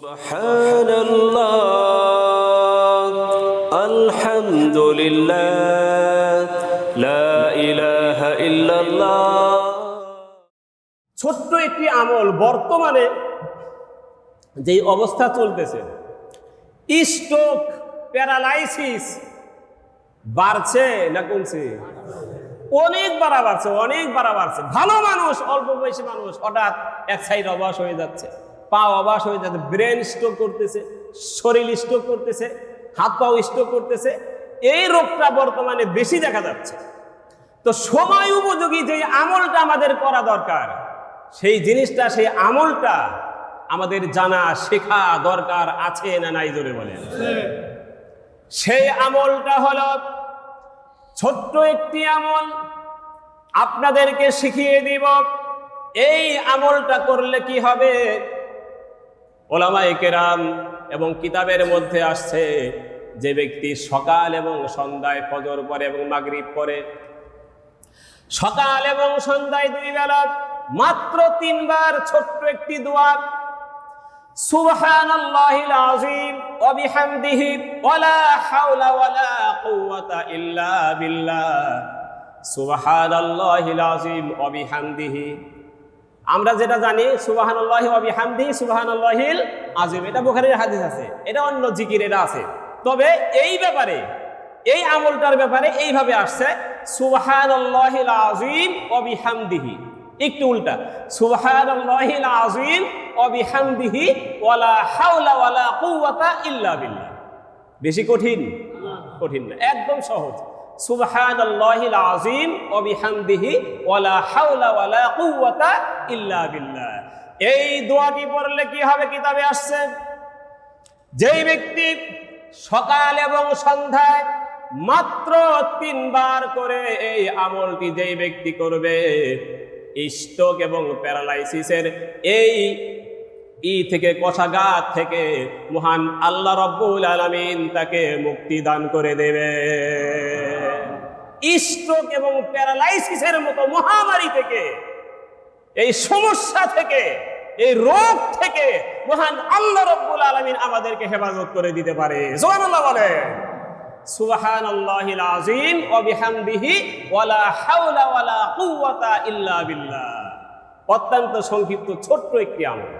سبحان الله الحمد لله لا إله إلا الله ছোট্ট একটি আমল বর্তমানে যেই অবস্থা চলতেছে স্ট্রোক প্যারালাইসিস বাড়ছে না কমছে অনেক বাড়া বাড়ছে অনেক বাড়া বাড়ছে ভালো মানুষ অল্প বয়সী মানুষ হঠাৎ এক সাইড অবাস হয়ে যাচ্ছে পা অবাস হয়ে যাচ্ছে ব্রেন স্ট্রোক করতেছে, শরীর স্ট্রোক করতেছে, হাত পাও স্ট্রোক করতেছে, এই রোগটা বর্তমানে বেশি দেখা যাচ্ছে। তো সময় উপযোগী যে আমলটা আমাদের করা দরকার, সেই জিনিসটা, সেই আমলটা আমাদের জানা, শেখা দরকার আছে না নাই জোরে বলেন? সেই আমলটা হলো ছোট্ট একটি আমল, আপনাদেরকে শিখিয়ে দিব, এই আমলটা করলে কি হবে? ওলামায়ে কেরাম এবং কিতাবের মধ্যে আসছে যে ব্যক্তি সকাল এবং সন্ধ্যায় ফজর পরে এবং মাগরিব পরে সকাল এবং সন্ধ্যায় দুই বেলা মাত্র তিনবার ছোট্ট একটি দোয়া। সুবহানাল্লাহিল আযীম, ওয়া বিহামদিহি, ওয়ালা হাওলা ওয়ালা কুওয়াতা ইল্লা বিল্লাহ। সুবহানাল্লাহিল আযীম, ওয়া বিহামদিহি। আমরা যেটা জানি, সুবহানাল্লাহি ওয়া বিহামদিহি সুবহানাল্লাহিল আযীম। এটা বুখারীর হাদিস আছে। এটা অন্য জিকির, এটা আছে। তবে এই ব্যাপারে, এই আমলটার ব্যাপারে এইভাবে আসছে, সুবহানাল্লাহিল আযীম ওয়া বিহামদিহি। একটু উল্টা, সুবহানাল্লাহিল আযীম ওয়া বিহামদিহি ওয়ালা হাওলা ওয়ালা কুওয়াতা ইল্লা বিল্লাহ। বেশি কঠিন? কঠিন না। একদম সহজ। সুবহানাল্লাহিল আযীম, ওয়া বিহামদিহি ওয়ালা হাওলা ওয়ালা কুওয়াতা ইল্লা বিল্লাহ। এই দোয়াটি পড়লে কি হবে? কিতাবে আসছে, যেই ব্যক্তি সকাল এবং সন্ধ্যায় মাত্র তিনবার করে এই আমলটি যেই ব্যক্তি করবে স্ট্রোক এবং প্যারালাইসিসের এই ই থেকে কষাঘাত থেকে মহান আল্লাহ রব্বুল আলমিন তাকে মুক্তি দান করে দেবে। স্ট্রোক এবং প্যারালাইসিসের মতো মহামারী থেকে, এই সমস্যা থেকে, এই রোগ থেকে মহান আল্লাহ রব্বুল আলমিন আমাদেরকে হেফাজত করে দিতে পারে। জোয়ানুল্লাহ বলে সুবহান আল্লাহিল আজিম ও বিহামদিহি ওয়ালা হাওলা ওয়ালা কুওয়াতা ইল্লা বিল্লাহ। অত্যন্ত সংক্ষিপ্ত ছোট্ট একটি আমল।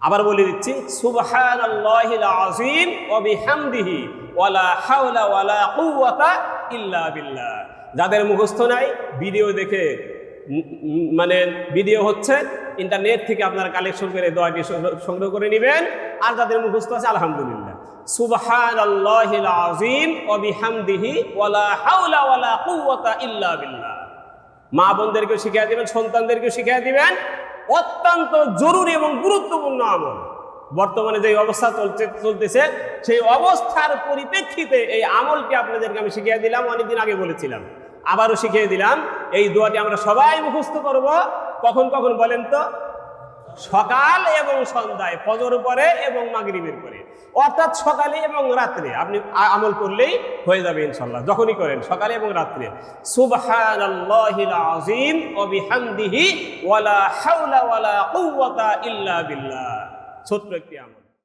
আবার বলে দিচ্ছি সুবহান আল্লাহিল আজিম ও বিহামদিহি ওয়ালা হাওলা ওয়ালা কুওয়াতা ইল্লা যাদের মুখস্থ নাই, ভিডিও দেখে মানে ভিডিও হচ্ছে ইন্টারনেট থেকে আপনারা কালেকশন করে দোয়াটি সংগ্রহ- করে নেবেন। আর যাদের মুখস্থ আছে, আলহামদুলিল্লাহ। সুবহান আল্লাহিল আজিম ও বিহামদিহি ওয়ালা হাওলা ওয়ালা কুওয়াতা ইল্লা বিল্লাহ। মা বোনদেরকেও শিখিয়ে দিবেন, সন্তানদেরকেও শিখিয়ে দিবেন। অত্যন্ত জরুরি এবং গুরুত্বপূর্ণ আমল। বর্তমানে যে অবস্থা চলছে চলতেছে, সেই অবস্থার পরিপ্রেক্ষিতে এই আমলটি আপনাদেরকে আমি শিখিয়ে দিলাম, অনেকদিন আগে বলেছিলাম। আবারও শিখিয়ে দিলাম, এই দোয়াটি আমরা সবাই মুখস্থ করব। কখন কখন বলেন তো? সকাল এবং সন্ধ্যায়, ফজর পরে এবং মাগরিবের পরে। অর্থাৎ সকালে এবং রাত্রে আপনি আমল করলেই হয়ে যাবে ইনশাল্লাহ যখনই করেন, সকালে এবং রাত্রে। কুওয়াতা ইল্লা বিল্লাহ। ছোট্ট একটি আমল